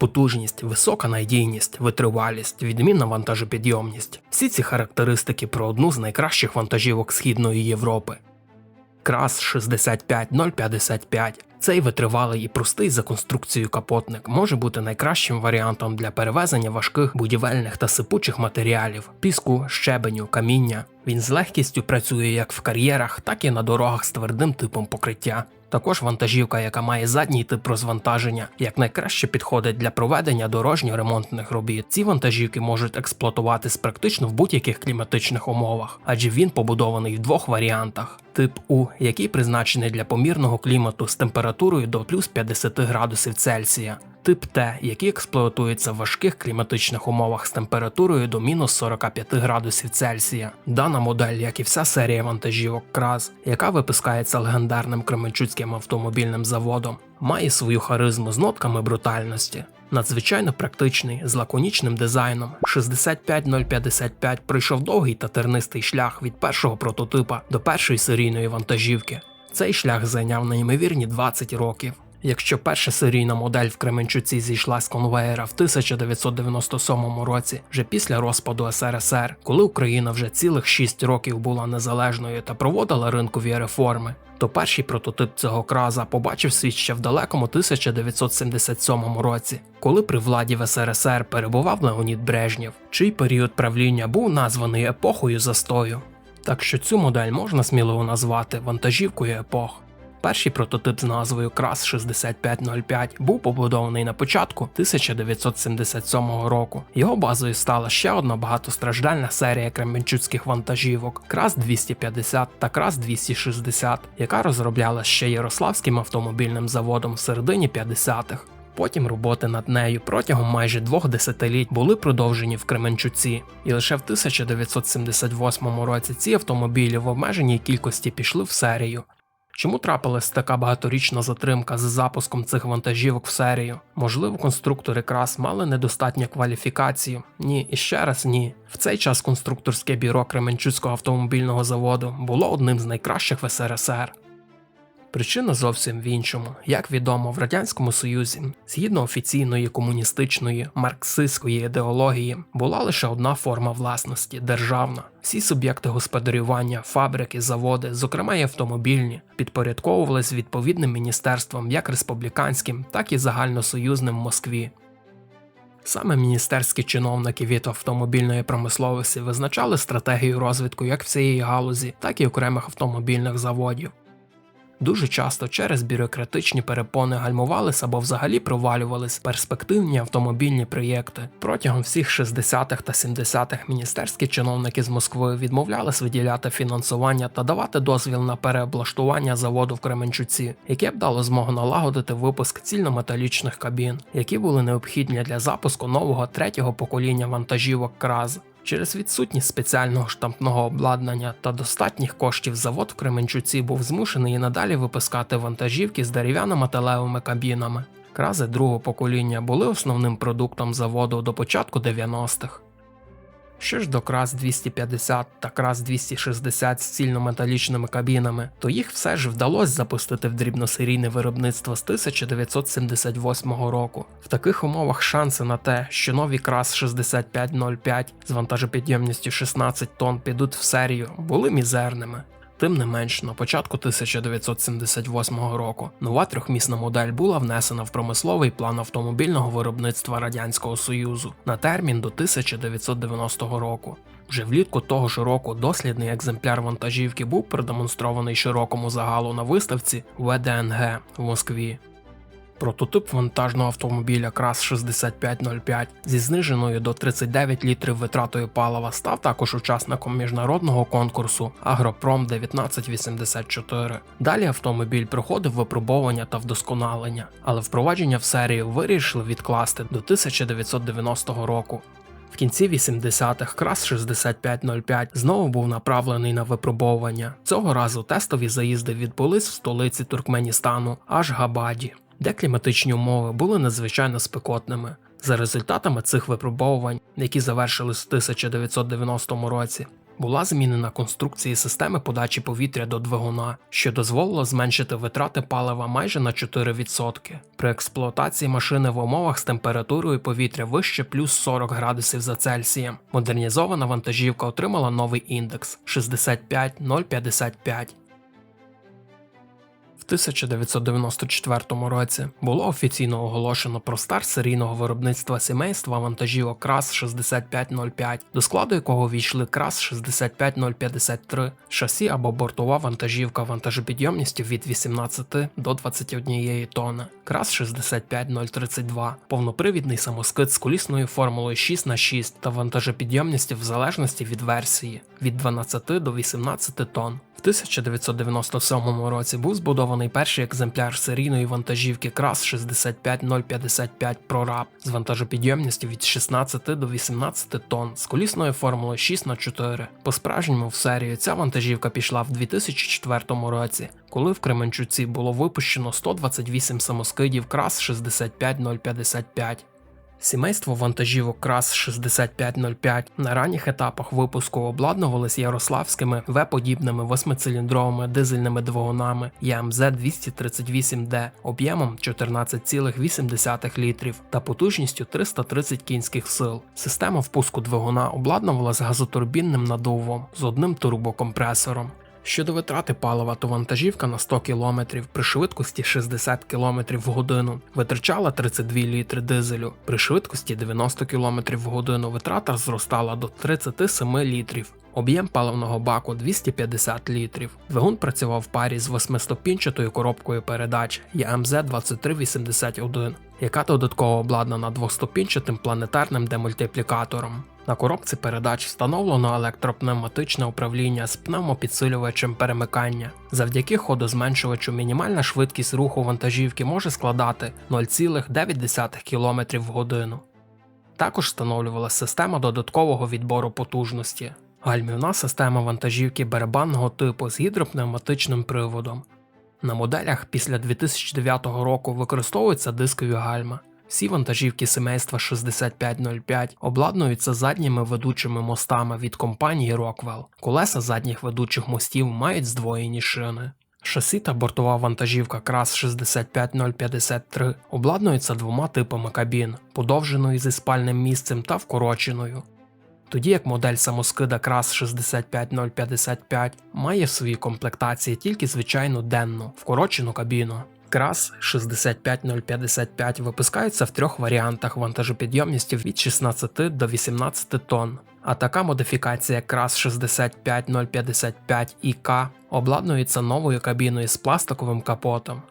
Потужність, висока надійність, витривалість, відмінна вантажопідйомність. Всі ці характеристики про одну з найкращих вантажівок Східної Європи. Крас 65055. Цей витривалий і простий за конструкцією капотник може бути найкращим варіантом для перевезення важких будівельних та сипучих матеріалів, піску, щебеню, каміння. Він з легкістю працює як в кар'єрах, так і на дорогах з твердим типом покриття. Також вантажівка, яка має задній тип розвантаження, як найкраще підходить для проведення дорожньо-ремонтних робіт. Ці вантажівки можуть експлуатуватись практично в будь-яких кліматичних умовах, адже він побудований в двох варіантах: тип У, який призначений для помірного клімату з температурою до плюс 50 градусів Цельсія. Тип Т, який експлуатується в важких кліматичних умовах з температурою до мінус 45 градусів Цельсія. Дана модель, як і вся серія вантажівок КРАЗ, яка випускається легендарним Кременчуцьким автомобільним заводом, має свою харизму з нотками брутальності. Надзвичайно практичний, з лаконічним дизайном, 65055 пройшов довгий та тернистий шлях від першого прототипа до першої серійної вантажівки. Цей шлях зайняв неймовірні 20 років. Якщо перша серійна модель в Кременчуці зійшла з конвеєра в 1997 році, вже після розпаду СРСР, коли Україна вже цілих 6 років була незалежною та проводила ринкові реформи, то перший прототип цього краза побачив світ ще в далекому 1977 році, коли при владі в СРСР перебував Леонід Брежнєв, чий період правління був названий епохою застою. Так що цю модель можна сміливо назвати вантажівкою епох. Перший прототип з назвою Крас 6505 був побудований на початку 1977 року. Його базою стала ще одна багатостраждальна серія кременчуцьких вантажівок Крас 250 та Крас 260, яка розроблялась ще Ярославським автомобільним заводом в середині 50-х. Потім роботи над нею протягом майже двох десятиліть були продовжені в Кременчуці, і лише в 1978 році ці автомобілі в обмеженій кількості пішли в серію. Чому трапилась така багаторічна затримка з запуском цих вантажівок в серію? Можливо, конструктори крас мали недостатню кваліфікацію? Ні, і ще раз ні. В цей час конструкторське бюро Кременчуцького автомобільного заводу було одним з найкращих в СРСР. Причина зовсім в іншому. Як відомо, в Радянському Союзі, згідно офіційної комуністичної марксистської ідеології, була лише одна форма власності державна. Всі суб'єкти господарювання, фабрики, заводи, зокрема й автомобільні, підпорядковувались відповідним міністерствам як республіканським, так і загальносоюзним в Москві. Саме міністерські чиновники від автомобільної промисловості визначали стратегію розвитку як всієї галузі, так і окремих автомобільних заводів. Дуже часто через бюрократичні перепони гальмувались або взагалі провалювались перспективні автомобільні проєкти. Протягом всіх 60-х та 70-х міністерські чиновники з Москви відмовлялись виділяти фінансування та давати дозвіл на переоблаштування заводу в Кременчуці, яке б дало змогу налагодити випуск цільнометалічних кабін, які були необхідні для запуску нового третього покоління вантажівок КРАЗ. Через відсутність спеціального штампного обладнання та достатніх коштів завод в Кременчуці був змушений і надалі випускати вантажівки з дерев'яно-металевими кабінами. Крази другого покоління були основним продуктом заводу до початку 90-х. Що ж до крас 250 та крас 260 з цільнометалічними кабінами, то їх все ж вдалося запустити в дрібносерійне виробництво з 1978 року. В таких умовах шанси на те, що нові крас 6505 з вантажопідйомністю 16 тонн підуть в серію, були мізерними. Тим не менш, на початку 1978 року нова трьохмісна модель була внесена в промисловий план автомобільного виробництва Радянського Союзу на термін до 1990 року. Вже влітку того ж року дослідний екземпляр вантажівки був продемонстрований широкому загалу на виставці ВДНГ в Москві. Прототип вантажного автомобіля крас 6505 зі зниженою до 39 літрів витратою палива став також учасником міжнародного конкурсу Агропром 1984. Далі автомобіль проходив випробовування та вдосконалення, але впровадження в серію вирішили відкласти до 1990 року. В кінці 80-х крас 6505 знову був направлений на випробовування. Цього разу тестові заїзди відбулись в столиці Туркменістану Ашгабаді де кліматичні умови були надзвичайно спекотними. За результатами цих випробовувань, які завершились в 1990 році, була змінена конструкція системи подачі повітря до двигуна, що дозволило зменшити витрати палива майже на 4%. При експлуатації машини в умовах з температурою повітря вище плюс 40 градусів за Цельсієм. Модернізована вантажівка отримала новий індекс 65055. В 1994 році було офіційно оголошено про старт серійного виробництва сімейства вантажівок КРАС 6505, до складу якого війшли КРАС 65053, шасі або бортова вантажівка вантажопідйомністю від 18 до 21 тонни, КРАС 65032, повнопривідний самоскид з колісною формулою 6х6 та вантажопідйомністю в залежності від версії від 12 до 18 тонн. В 1997 році був збудований перший екземпляр серійної вантажівки КРАС 65055 ProRab з вантажопідйомністю від 16 до 18 тонн з колісною формулою 6х4. По-справжньому в серію ця вантажівка пішла в 2004 році, коли в Кременчуці було випущено 128 самоскидів КРАС 65055. Сімейство вантажівок КРАС 6505 на ранніх етапах випуску обладнувалися ярославськими В-подібними восьмициліндровими дизельними двигунами ЯМЗ 238D об'ємом 14,8 літрів та потужністю 330 кінських сил. Система впуску двигуна обладнувалася газотурбінним надувом з одним турбокомпресором. Щодо витрати палива, то вантажівка на 100 км при швидкості 60 км в годину витрачала 32 літри дизелю, при швидкості 90 км в годину витрата зростала до 37 літрів. Об'єм паливного баку 250 літрів. Двигун працював в парі з восьмиступінчатою коробкою передач ЯМЗ 2381, яка додатково обладнана двоступінчатим планетарним демультиплікатором. На коробці передач встановлено електропневматичне управління з пневмопідсилювачем перемикання. Завдяки ходозменшувачу мінімальна швидкість руху вантажівки може складати 0,9 км в годину. Також встановлювалася система додаткового відбору потужності. Гальмівна система вантажівки барабанного типу з гідропневматичним приводом. На моделях після 2009 року використовуються дискові гальма. Всі вантажівки сімейства 6505 обладнуються задніми ведучими мостами від компанії Rockwell. Колеса задніх ведучих мостів мають здвоєні шини. Шасі та бортова вантажівка КРАС 65053 обладнуються двома типами кабін подовженою зі спальним місцем та вкороченою. Тоді як модель самоскида КРАС 65055 має в своїй комплектації тільки звичайну денну вкорочену кабіну. КРАС 65055 випускаються в трьох варіантах вантажопідйомністю від 16 до 18 тонн, а така модифікація КРАС 65055 ІК обладнується новою кабіною з пластиковим капотом.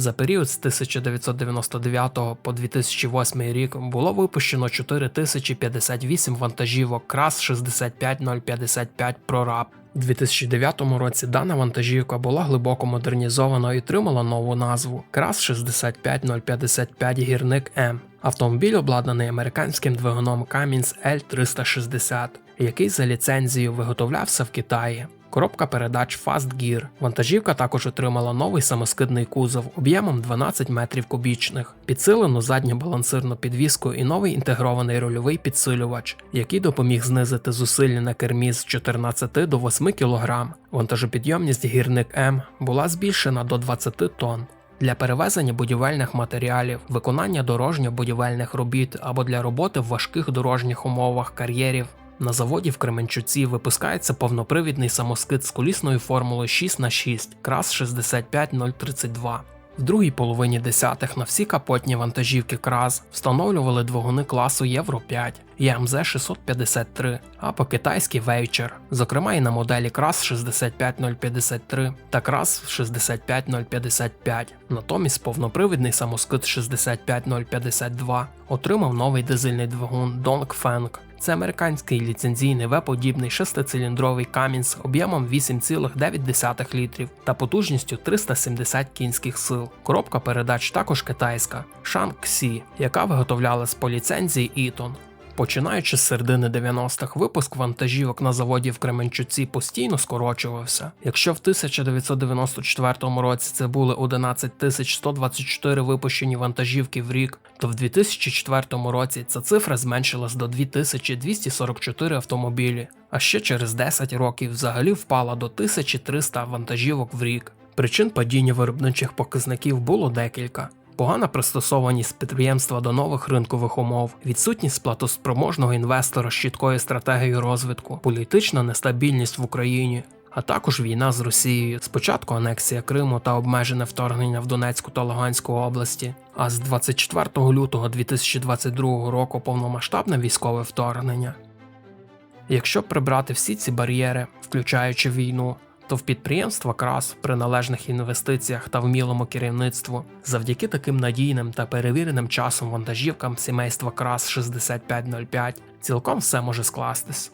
За період з 1999 по 2008 рік було випущено 4058 вантажівок КРАС 65055 ProRab. У 2009 році дана вантажівка була глибоко модернізована і отримала нову назву КРАС 65055 Гірник М. Автомобіль обладнаний американським двигуном Cummins L360, який за ліцензією виготовлявся в Китаї. Коробка передач Fast Gear. Вантажівка також отримала новий самоскидний кузов об'ємом 12 метрів кубічних, підсилену задню балансирну підвіску і новий інтегрований рульовий підсилювач, який допоміг знизити зусилля на кермі з 14 до 8 кг. Вантажопідйомність гірник М була збільшена до 20 тонн. Для перевезення будівельних матеріалів, виконання дорожньо-будівельних робіт або для роботи в важких дорожніх умовах кар'єрів на заводі в Кременчуці випускається повнопривідний самоскид з колісною формулою 6х6 КРАС 65032. В другій половині десятих на всі капотні вантажівки КРАС встановлювали двигуни класу Євро 5 ЯМЗ 653, а по-китайськи Вейчер, зокрема і на моделі КРАС 65053 та КРАС 65055. Натомість повнопривідний самоскид 65052 отримав новий дизельний двигун Dongfeng це американський ліцензійний В-подібний шестициліндровий з об'ємом 8,9 літрів та потужністю 370 кінських сил. Коробка передач також китайська Shaanxi, яка виготовлялась по ліцензії Eaton. Починаючи з середини 90-х, випуск вантажівок на заводі в Кременчуці постійно скорочувався. Якщо в 1994 році це були 11 тисяч 124 випущені вантажівки в рік, то в 2004 році ця цифра зменшилась до 2244 автомобілі, а ще через 10 років взагалі впала до 1300 вантажівок в рік. Причин падіння виробничих показників було декілька. Погана пристосованість підприємства до нових ринкових умов, відсутність платоспроможного інвестора з чіткою стратегією розвитку, політична нестабільність в Україні, а також війна з Росією, спочатку анексія Криму та обмежене вторгнення в Донецьку та Луганську області, а з 24 лютого 2022 року повномасштабне військове вторгнення. Якщо прибрати всі ці бар'єри, включаючи війну, то в підприємства КРАС при належних інвестиціях та вмілому керівництву, завдяки таким надійним та перевіреним часом вантажівкам сімейства КРАС 6505, цілком все може скластись.